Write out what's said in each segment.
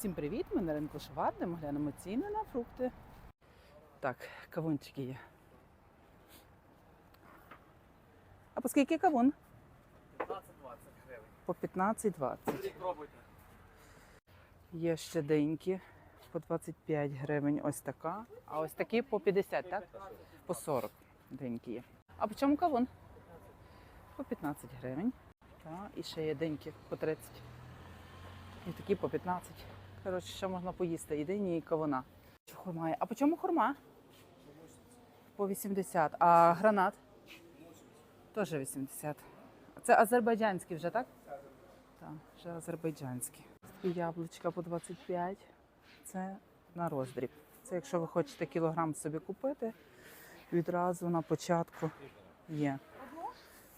Всім привіт! Ми на ринку Шварди. Ми глянемо ціни на фрукти. Так, кавунчики є. А по скільки кавун? 15-20 гривень. По 15-20. Пробуйте. Є ще деньки по 25 гривень. Ось така. А ось такі по 50, так? По 40 деньки є. А по чому кавун? По 15 гривень. Так, і ще є деньки по 30. І такі по 15. Коротше, що можна поїсти? І дині, і кавуна. Що хурма є? А по чому хурма? По 80. А гранат? Теж 80. Це азербайджанський вже, так? Так, вже азербайджанські. Такі яблучка по 25. Це на роздріб. Це якщо ви хочете кілограм собі купити, відразу на початку є.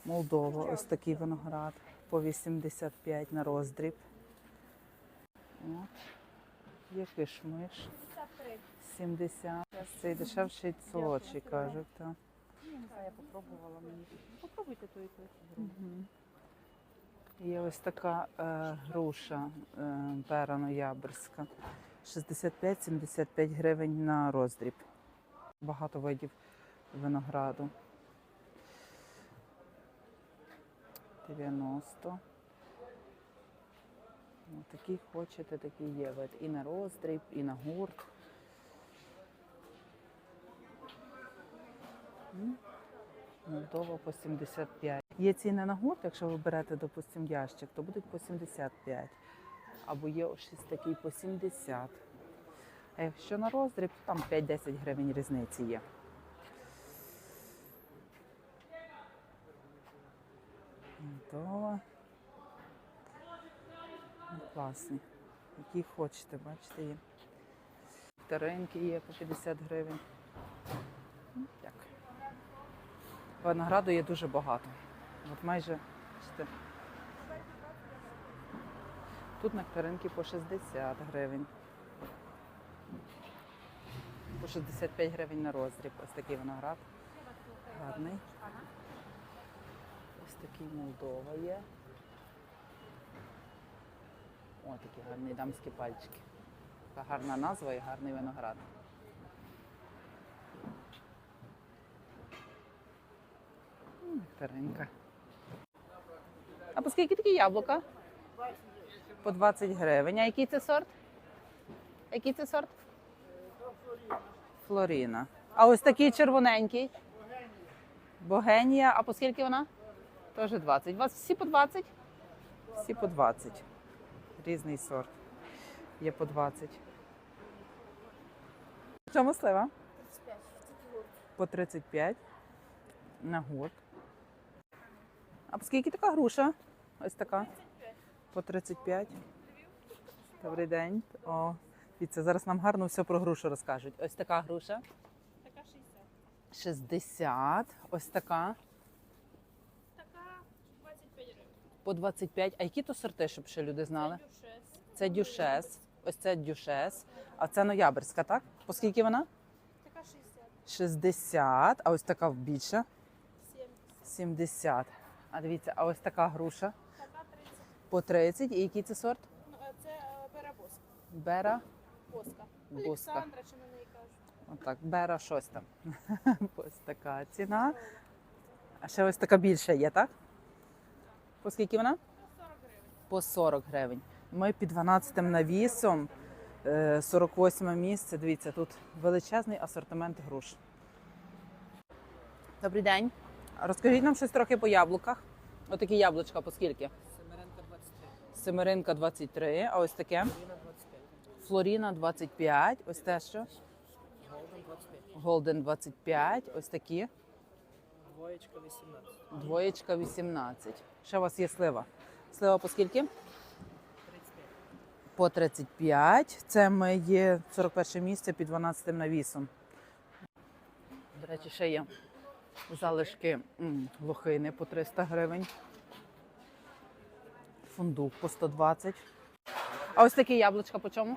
Молдова, ось такий виноград по 85 на роздріб. От. Є кишмиш. 70. Цей дешевший солодший, кажуть. Так. Я не знаю, я попробувала мені. Попробуйте той той. Мгм. Є ось така е, груша е, перано-ябрська. 65-75 гривень на роздріб. Багато видів винограду. 90. Ну, Такі хочете, такі є вид. І на роздріб, і на гурт. Молдова по 75. Є ціни на гурт, якщо ви берете, допустимо, ящик, то будуть по 75. Або є ось щось такий по 70. А якщо на роздріб, то там 5-10 гривень різниці є. Молдова. Ну, Класні. Які хочете, бачите, є. Тареньки є по 50 гривень. Ну, Дякую. Винограду є дуже багато. От майже бачите, тут нектаринки по 60 гривень. По 65 гривень на роздріб. Ось такий виноград. Гарний. Ось такий Молдова є. О, такі гарні дамські пальчики. Така гарна назва і гарний виноград. Нектаринка. А по скільки такі яблука? По 20 гривень. А який це сорт? Який це сорт? Флоріна. А ось такий червоненький. Богенія. А по скільки вона? Теж 20. У вас всі по 20? Всі по 20. Різний сорт. Є по 20. В чому слива? По 35 на гурт. А по скільки така груша? Ось така. По 35. Добрий день. О, дивіться, зараз нам гарно все про грушу розкажуть. Ось така груша. Така 60. 60. Ось. Така 25 гривень. По 25. А які то сорти, щоб ще люди знали? Дюшес. Це дюшес. Ось це дюшес. А це ноябрьська, так? По скільки вона? Така 60. 60. А ось така більша. 70. 70. А дивіться, а ось така груша Така 30. по 30. І який це сорт? Ну, це е, берабоска. Бера. Боска. Боска. Олександра, чи мене і кажуть. Отак, бера щось там. ось така ціна. А ще ось така більша є, так? По скільки вона? 40 гривень. По 40 гривень. Ми під 12 навісом, е, 48 місце. Дивіться, тут величезний асортимент груш. Добрий день. Розкажіть нам щось трохи по яблуках. Отакі яблучка по скільки? Семеренка 23. Семеринка 23, а ось таке. Поліна 25. Флоріна 25, ось те що. Голден 25. Голден 25, ось такі. Двоєчка 18. Двоєчка 18. Ще у вас є слива. Слива по скільки? 35. По 35. Це ми є 41 місце під 12 навісом. До речі, ще є залишки лохини по 300 гривень. Фундук по 120. А ось такі яблучка по чому?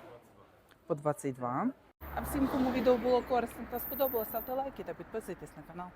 По 22. А всім, кому відео було корисним та сподобалося, ставте лайки та підписуйтесь на канал.